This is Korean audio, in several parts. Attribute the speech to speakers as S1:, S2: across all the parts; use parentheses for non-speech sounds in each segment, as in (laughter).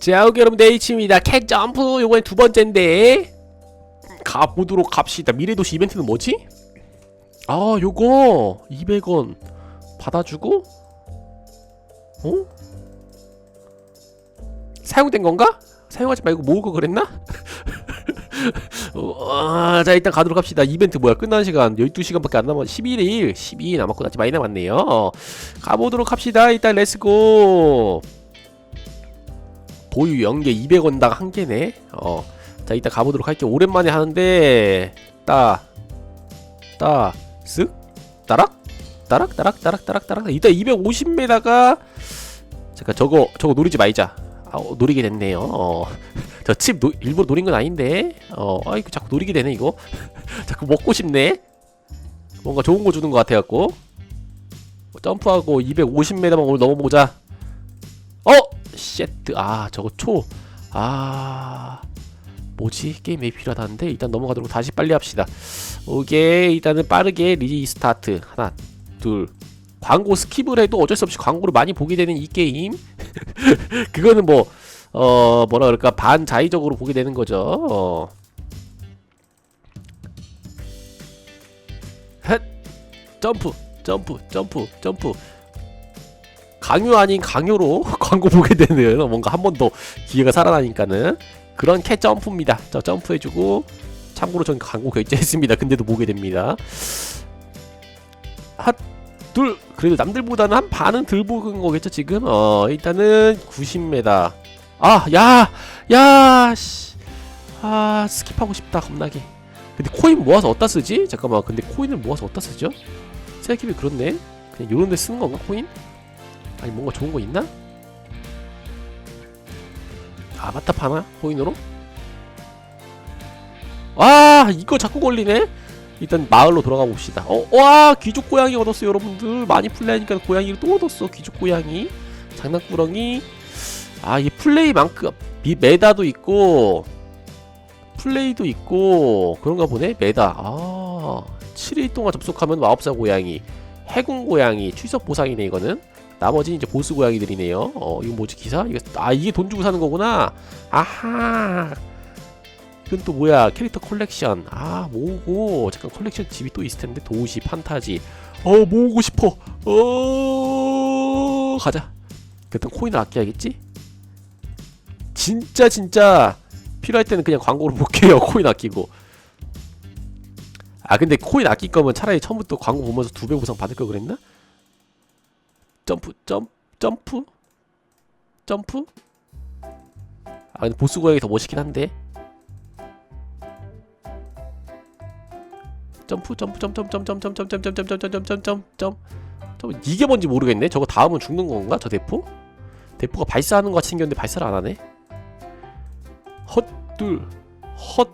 S1: 자, 오케이, 여러분, 네이치입니다. 캣 점프, 요번에 두 번째인데. 가보도록 합시다. 미래도시 이벤트는 뭐지? 아, 요거, 200원 받아주고, 어? 사용된 건가? 사용하지 말고 모을 거 그랬나? (laughs) 어, 아, 자, 일단 가도록 합시다. 이벤트 뭐야? 끝나는 시간 12시간밖에 안 남았, 11일 1, 12일 남았고, 아직 많이 남았네요. 어, 가보도록 합시다. 일단, 렛츠고. 보유 연계 200원당 한 개네. 어. 자, 이따 가보도록 할게요. 오랜만에 하는데 따, 따, 쓱, 따락, 따락, 따락, 따락, 따락, 따락. 이따 250m다가 잠깐 저거 저거 노리지 말자. 아, 어, 노리게 됐네요. 어. (laughs) 저칩 일부러 노린 건 아닌데. 어, 아이고 자꾸 노리게 되네 이거. (laughs) 자꾸 먹고 싶네. 뭔가 좋은 거 주는 것 같아 갖고. 점프하고 250m만 오늘 넘어보자. 어, 쉣. 아, 저거 초. 아. 뭐지? 게임 앱이 필요하다는데 일단 넘어가도록 다시 빨리 합시다. 오케이 일단은 빠르게 리스타트 하나 둘 광고 스킵을 해도 어쩔 수 없이 광고를 많이 보게 되는 이 게임 (laughs) 그거는 뭐 어 뭐라 그럴까 반자의적으로 보게 되는 거죠. 어. 헷 점프 점프 점프 점프 강요 아닌 강요로 (laughs) 광고 보게 되네요. 뭔가 한 번 더 기회가 살아나니까는 그런 캣 점프입니다. 저 점프해주고 참고로 전 광고 결제했습니다. 근데도 보게 됩니다. 핫 둘 그래도 남들보다는 한 반은 덜 보는 거겠죠 지금? 어 일단은 90m. 아 야 야 씨. 아 스킵하고 싶다 겁나게. 근데 코인 모아서 어디다 쓰지? 잠깐만 근데 코인을 모아서 어디다 쓰죠? 생각해보면 그렇네. 그냥 요런 데 쓰는 건가 코인? 아니 뭔가 좋은 거 있나? 아바타 파나? 코인으로? 아 이거 자꾸 걸리네? 일단 마을로 돌아가 봅시다 어, 와 귀족 고양이 얻었어요 여러분들 많이 플레이하니까 고양이를 또 얻었어 귀족 고양이 장난꾸러기 아 이 플레이만큼 미, 메다도 있고 플레이도 있고 그런가 보네 메다 아 7일 동안 접속하면 마법사 고양이 해군 고양이 출석 보상이네 이거는 나머지는 이제 보스 고양이들이네요. 어, 이거 뭐지 기사? 이거 아 이게 돈 주고 사는 거구나. 아하. 이건 또 뭐야? 캐릭터 컬렉션. 아 모으고 잠깐 컬렉션 집이 또 있을 텐데 도시 판타지. 어 모으고 싶어. 어 가자. 일단 코인을 아껴야겠지? 진짜 진짜 필요할 때는 그냥 광고로 (laughs) 볼게요. 코인 아끼고. 아 근데 코인 아낄 거면 차라리 처음부터 광고 보면서 두 배 보상 받을 걸 그랬나? 점프 점 점프 점프 아 근데 보스 고양이 더 멋있긴 한데 점프 점프 점점점점점점점점점점점점점 이게 뭔지 모르겠네 저거 다음은 죽는 건가 저 대포 대포가 발사하는 거 같이 생겼는데 발사를 안 하네 헛둘 헛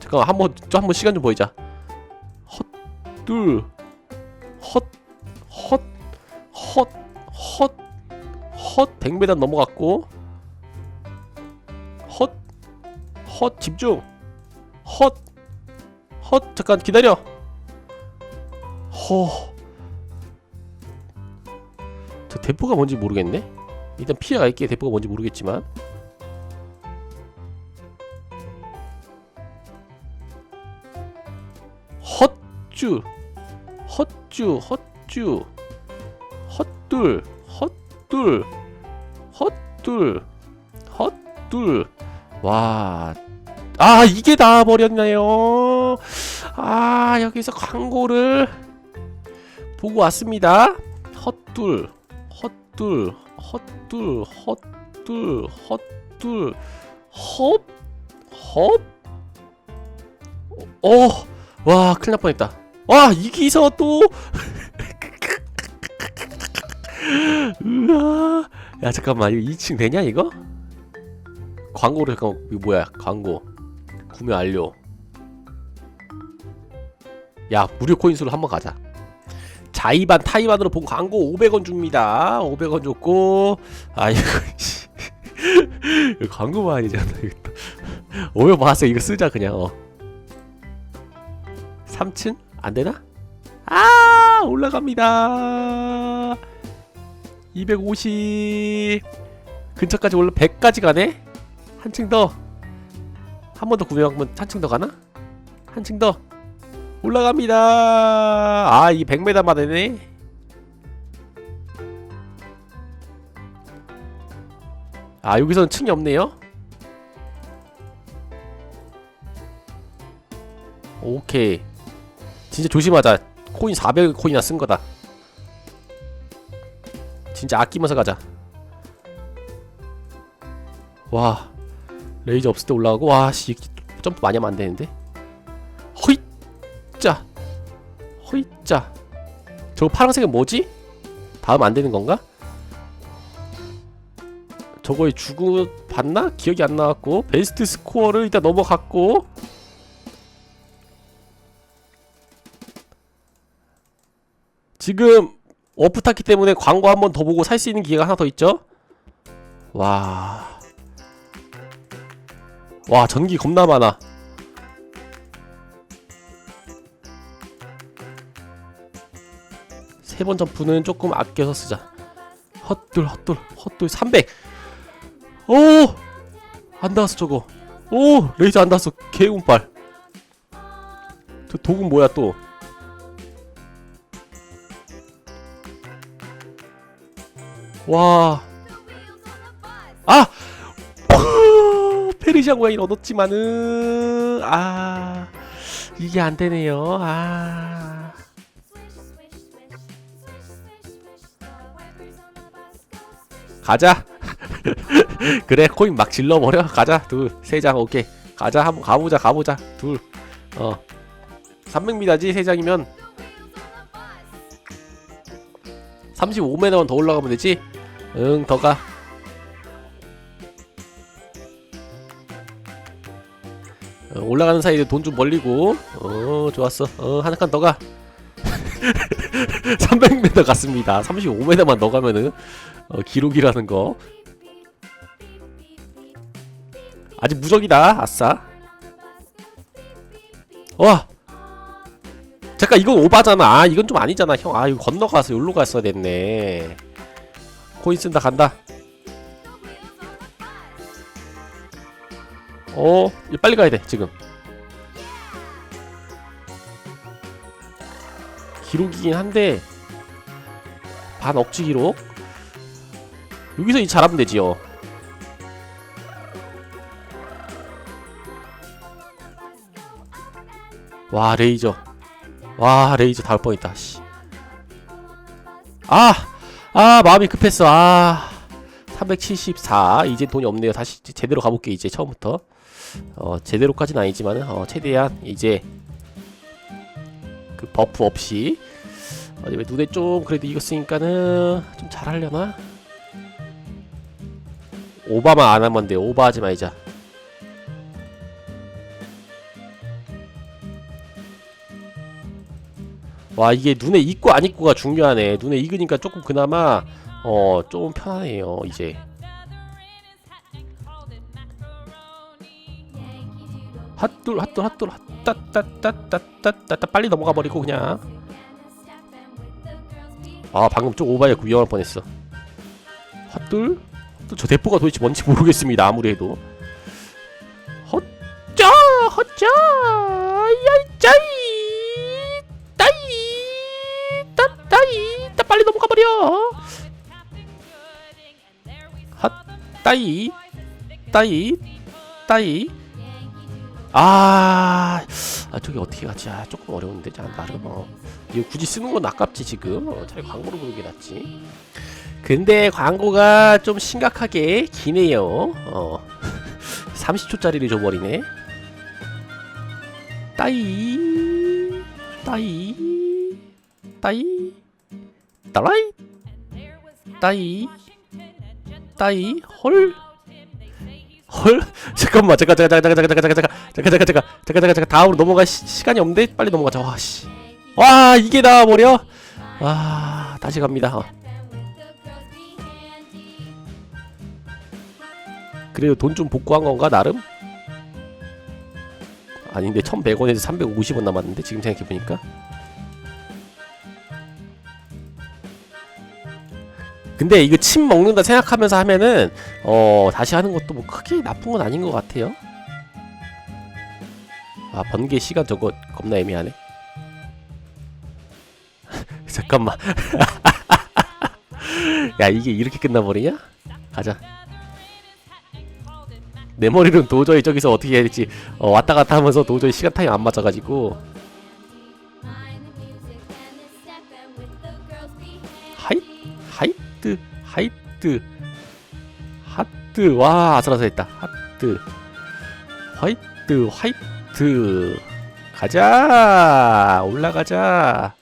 S1: 잠깐 한번 저 한번 시간 좀 보이자 헛둘 헛 헛 헛 헛, 헛 100m 넘어갔고 헛, 헛 집중 헛, 헛 잠깐 기다려. 허. 저 대포가 뭔지 모르겠네. 일단 피해갈게 대포가 뭔지 모르겠지만. 헛주 헛주 헛주 헛둘 헛둘 헛둘 헛둘 와. 아 이게 나와버렸나요 아 여기서 광고를 보고 왔습니다 헛둘 헛둘 헛둘 헛둘 헛둘 헛 헛? 어, 와, 큰일 날 뻔했다. 와, 이기서 또 야 잠깐만. 이거 2층 되냐 이거? 광고를 잠깐 이거 뭐야? 광고. 구매 완료. 야 무료 코인수로 한번 가자. 자이반 타이반으로 본 광고 500원 줍니다. 500원 줬고. 아. 이거 광고만 아니잖아 이거. 500원 받았어. 이거 쓰자 그냥. 어. 3층? 안되나? 아 올라갑니다 250 근처까지 올라 100까지 가네? 한층 더. 한 번 더 구매하면 한층 더 가나? 한층 더. 올라갑니다. 아, 이 100m만 되네. 아, 여기서는 층이 없네요. 오케이. 진짜 조심하자. 코인 400 코인이나 쓴 거다. 진짜 아끼면서 가자. 와 레이저 없을 때 올라가고 와씨 점프 많이 하면 안 되는데. 허잇자 허잇자. 저거 파란색은 뭐지? 다음 안 되는 건가? 저거에 주고 봤나? 기억이 안 나왔고 베스트 스코어를 일단 넘어갔고 지금 워프 탔기 때문에 광고 한 번 더 보고 살 수 있는 기회가 하나 더 있죠? 와. 와, 전기 겁나 많아. 세 번 점프는 조금 아껴서 쓰자. 헛돌, 헛돌, 헛돌 300. 오! 안 닿았어, 저거. 오! 레이저 안 닿았어. 개운빨. 저 독은 뭐야, 또? 와. 아! 푸! 페르시아 고양이를 얻었지만은 아 이게 안 되네요. 아 가자. (laughs) 그래 코인 막 질러버려. 가자 둘 세 장 오케이. 가자 한번 가보자 가보자 둘. 어 300m지 세 장이면 35m만 더 올라가면 되지? 응, 더 가. 어, 올라가는 사이에 돈 좀 벌리고. 어, 좋았어. 어, 한 칸 더 가. (laughs) 300m 갔습니다. 35m만 더 가면은 어, 기록이라는 거. 아직 무적이다. 아싸. 와. 잠깐 이건 오바잖아. 아, 이건 좀 아니잖아, 형. 아, 이거 건너가서 여기로 갔어야 됐네. 코인 쓴다 간다. 어, 빨리 가야 돼 지금. 기록이긴 한데 반 억지 기록. 여기서 이 잘하면 되지요. 와 레이저. 와 레이저 닿을 뻔했다. 씨. 아, 아 마음이 급했어. 아. 374 이제 돈이 없네요. 다시 제대로 가볼게 이제 처음부터. 어 제대로까지는 아니지만 어 최대한 이제 그 버프 없이. 어, 왜 눈에 좀 그래도 익었으니까는 좀 잘하려나? 오바만 안 하면 돼 오바하지 말자 와 이게 눈에 익고 안 익고가 중요하네. 눈에 익으니까 조금 그나마 어 좀 편하네요 이제. 핫둘 핫둘 핫둘 핫따따따따따따 빨리 넘어가 버리고 그냥. 아 방금 좀 오바에 위험할 뻔했어. 핫둘? 핫둘 저 대포가 도대체 뭔지 모르겠습니다 아무리 해도 따이 따이 따이. 아, 아 저기 어떻게 가지? 아 조금 어려운데 자 나름 어. 이거 굳이 쓰는 건 아깝지 지금. 어, 차라리 광고로 부르는 게 낫지. 근데 광고가 좀 심각하게 기네요. 어. (laughs) 30초짜리를 줘버리네. 따이 따이 따이 따라이. 따이 따이 헐 헐 잠깐만 잠깐 잠깐 잠깐 잠깐 잠깐 잠깐 잠깐 잠깐 잠깐 잠깐 잠깐 잠깐 다음으로 넘어갈 시, 시간이 없는데 빨리 넘어가자 와씨 와 이게 나와버려 와 다시 갑니다 어. 그래도 돈 좀 복구한 건가 나름 아닌데 1100원에서 350원 남았는데 지금 생각해보니까 근데 이거 침 먹는다 생각하면서 하면은 어 다시 하는 것도 뭐 크게 나쁜 건 아닌 것 같아요. 아 번개 시간 저거 겁나 애매하네. (laughs) 잠깐만. (laughs) 야 이게 이렇게 끝나버리냐? 가자. 내 머리는 도저히 저기서 어떻게 해야 될지 어, 왔다 갔다 하면서 도저히 시간 타임 안 맞아가지고 하이트 하이트 하트. 와 아슬아슬했다. 하트. 화이트 화이트. 가자. 올라가자.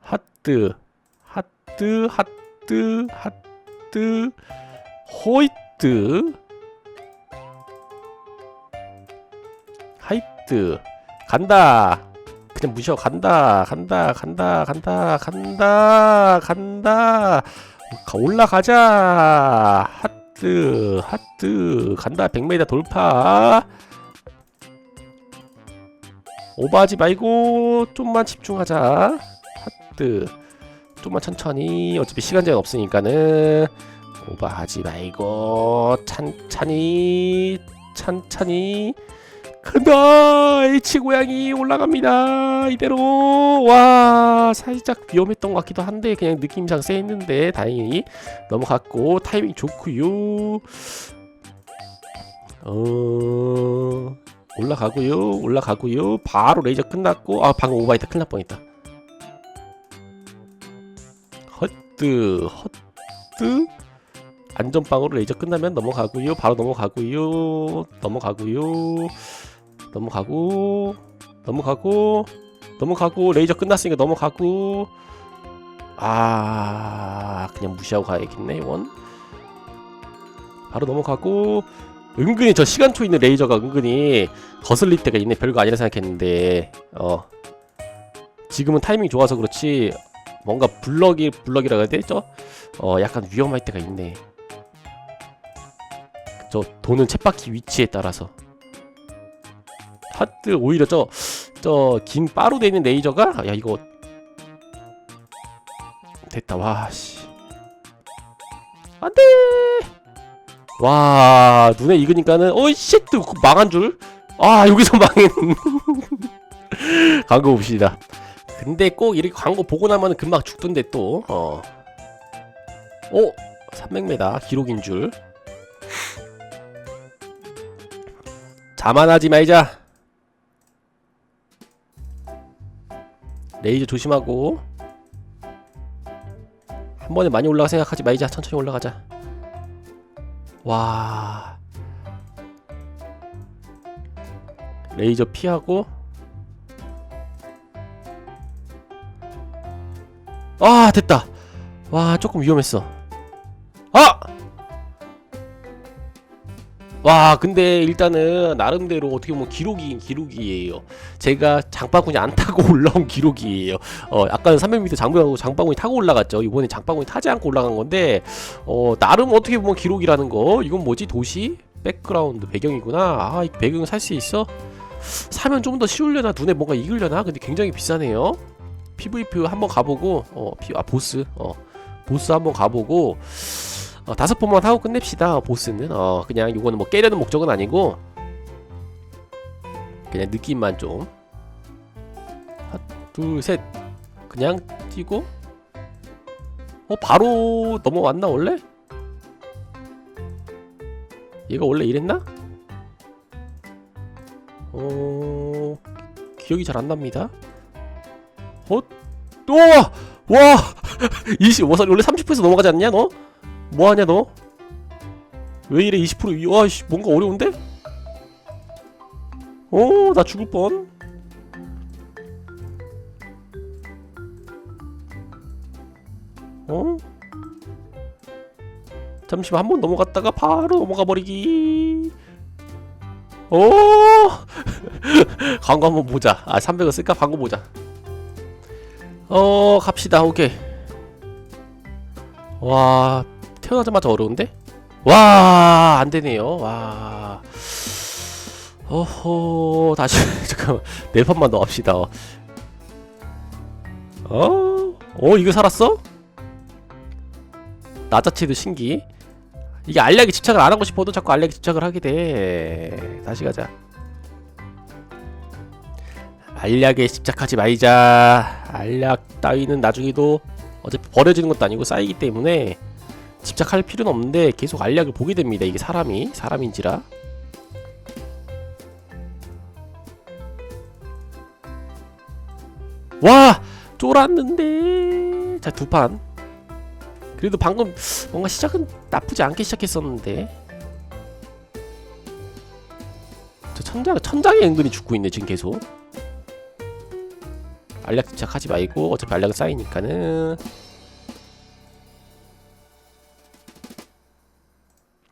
S1: 하트 하트 하트 하트. 호이트. 하이트. 간다 그냥 무시하고 간다 간다 간다 간다 간다 간다. 가- 올라가자. 하트 하트. 간다. 100m 돌파. 오버하지 말고 좀만 집중하자. 하트. 좀만 천천히. 어차피 시간 제한 없으니까는. 오버하지 말고 찬찬히 찬찬히 간다 H 고양이 올라갑니다. 이대로. 와 살짝 위험했던 것 같기도 한데 그냥 느낌상 쎄했는데 다행히 넘어갔고 타이밍 좋구요. 어 올라가고요. 올라가고요. 바로 레이저 끝났고 아 방금 오바이트 큰일 날 뻔했다. 헛뜨 헛뜨 안전빵으로 레이저 끝나면 넘어가고요. 바로 넘어가고요. 넘어가고요 넘어가고 넘어가고 넘어가고 레이저 끝났으니까 넘어가고. 아 그냥 무시하고 가야겠네 원 바로 넘어가고. 은근히 저 시간초 있는 레이저가 은근히 거슬릴 때가 있네. 별거 아니라 생각했는데. 어. 지금은 타이밍 좋아서 그렇지 뭔가 블럭이 블럭이라 해야 되죠? 어 약간 위험할 때가 있네. 저 도는 쳇바퀴 위치에 따라서 하트 오히려 저 저긴 바로 돼 있는 레이저가? 야 이거. 됐다. 와씨. 안돼! 와 눈에 익으니까는 어이 쉣! 망한 줄 아 여기서 (laughs) 망했 광고 봅시다. 근데 꼭 이렇게 광고 보고 나면 금방 죽던데 또. 어. 오 300m 기록인 줄. 자만하지 말자. 레이저 조심하고 한 번에 많이 올라가 생각하지 말자. 천천히 올라가자. 와. 레이저 피하고 아 됐다 와 조금 위험했어 와 근데 일단은 나름대로 어떻게 보면 기록이긴 기록이에요. 제가 장바구니 안 타고 (laughs) 올라온 기록이에요. 어 아까는 300m 장바구니, 장바구니 타고 올라갔죠. 이번에 장바구니 타지 않고 올라간 건데 어 나름 어떻게 보면 기록이라는 거. 이건 뭐지? 도시? 백그라운드 배경이구나. 아 이 배경 살 수 있어? 사면 좀 더 쉬우려나? 눈에 뭔가 익으려나? 근데 굉장히 비싸네요. PVP 한번 가보고 어 피, 아 보스 어 보스 한번 가보고 어, 다섯 번만 하고 끝냅시다 보스는 어 그냥 요거는 뭐 깨려는 목적은 아니고 그냥 느낌만 좀 하나 둘셋 그냥 뛰고 어 바로 넘어왔나 원래? 얘가 원래 이랬나? 어 기억이 잘 안 납니다 헛 또! 와! 20, (laughs) 원래 30%에서 넘어가지 않냐, 너? 뭐하냐, 너? 왜 이래, 20%? 와, 씨, 뭔가 어려운데? 어, 나 죽을 뻔. 어? 잠시 만, 한 번 넘어갔다가 바로 넘어가 버리기. 오! (laughs) 광고 한번 보자. 아, 300원 쓸까? 광고 보자. 어 갑시다 오케이 와 태어나자마자 어려운데? 와 안 되네요. 와. 어허 다시 (laughs) 잠깐만. 네 판만 더 합시다. 어? 어 이거 살았어? 나 자체도 신기. 이게 알약에 집착을 안 하고 싶어도 자꾸 알약에 집착을 하게 돼. 다시 가자. 알약에 집착하지 말자. 알약 따위는 나중에도 어차피 버려지는 것도 아니고 쌓이기 때문에 집착할 필요는 없는데 계속 알약을 보게 됩니다 이게 사람이. 사람인지라. 와! 쫄았는데. 자 두 판. 그래도 방금 뭔가 시작은 나쁘지 않게 시작했었는데. 저 천장 천장에 은근히 죽고 있네 지금 계속. 알약 집착하지 말고 어차피 알약은 쌓이니까는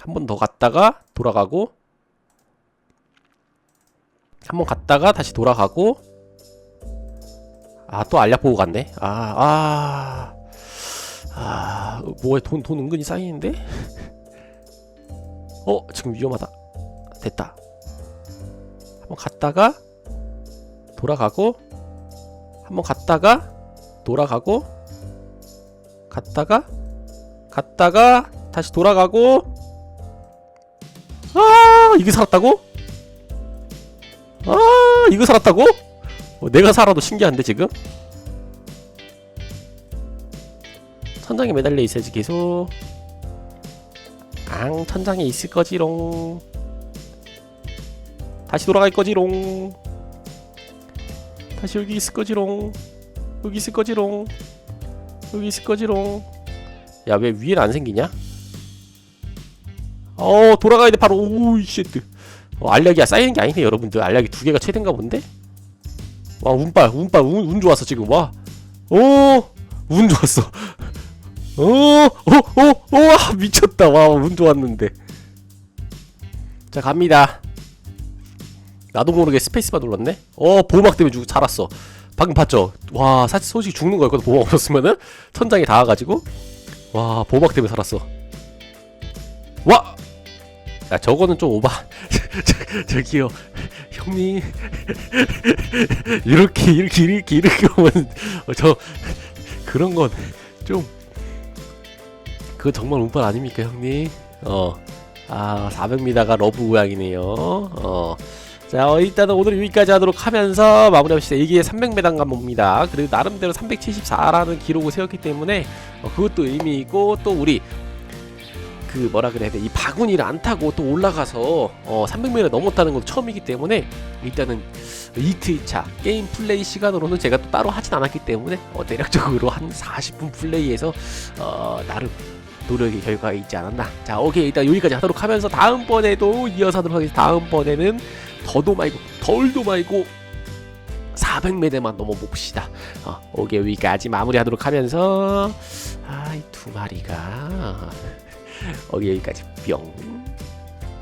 S1: 한 번 더 갔다가 돌아가고 한 번 갔다가 다시 돌아가고 아 또 알약 보고 갔네 아아 아, 뭐야 돈, 돈 은근히 쌓이는데? (laughs) 어, 지금 위험하다. 됐다. 한번 갔다가 돌아가고 한번 갔다가 돌아가고 갔다가 갔다가 다시 돌아가고 아, 이게 살았다고? 아, 이거 살았다고? 어, 내가 살아도 신기한데 지금? 천장에 매달려 있어야지 계속. 앙 천장에 있을 거지롱. 다시 돌아갈 거지롱. 다시 여기 있을 거지롱. 여기 있을 거지롱. 여기 있을 거지롱. 야 왜 위엔 안 생기냐 어 돌아가야 돼 바로 오우 쉣 어, 알약이야 쌓이는 게 아니네 여러분들 알약이 두 개가 최대인가 본데 와 운빨 운빨 운, 운 좋았어 지금 와오운 좋았어 오, 오, 오, 오, 와, 미쳤다. 와, 운 좋았는데. 자, 갑니다. 나도 모르게 스페이스바 눌렀네? 어, 보호막 때문에 죽, 살았어. 방금 봤죠? 와, 사실 솔직히 죽는 거였거든, 보호막 없었으면은? 천장에 닿아가지고. 와, 보호막 때문에 살았어. 와! 야, 저거는 좀 오바. 저, (laughs) 저기요. 형님. (laughs) 이렇게, 이렇게, 이렇게, 이렇게 오면, 어, 저, 그런 건 좀, 그거 정말 운빨 아닙니까 형님? 어. 아 400m가 러브 고양이네요. 어. 자 어, 일단은 오늘 여기까지 하도록 하면서 마무리합시다. 이게 300m인가 봅니다. 그리고 나름대로 374라는 기록을 세웠기 때문에 어, 그것도 의미 있고 또 우리 그 뭐라 그래야 돼? 이 바구니를 안 타고 또 올라가서 어 300m 넘었다는 것도 처음이기 때문에 일단은 이틀차 게임 플레이 시간으로는 제가 또 따로 하진 않았기 때문에 어 대략적으로 한 40분 플레이해서 어 나름 노력의 결과가 있지 않았나. 자, 오케이. 일단 여기까지 하도록 하면서 다음번에도 이어서 하도록 하겠습니다. 다음번에는 더도 말고 덜도 말고 400m만 넘어봅시다. 어, 오케이. 여기까지 마무리하도록 하면서 아, 이 두 마리가 오케이. 여기까지 뿅.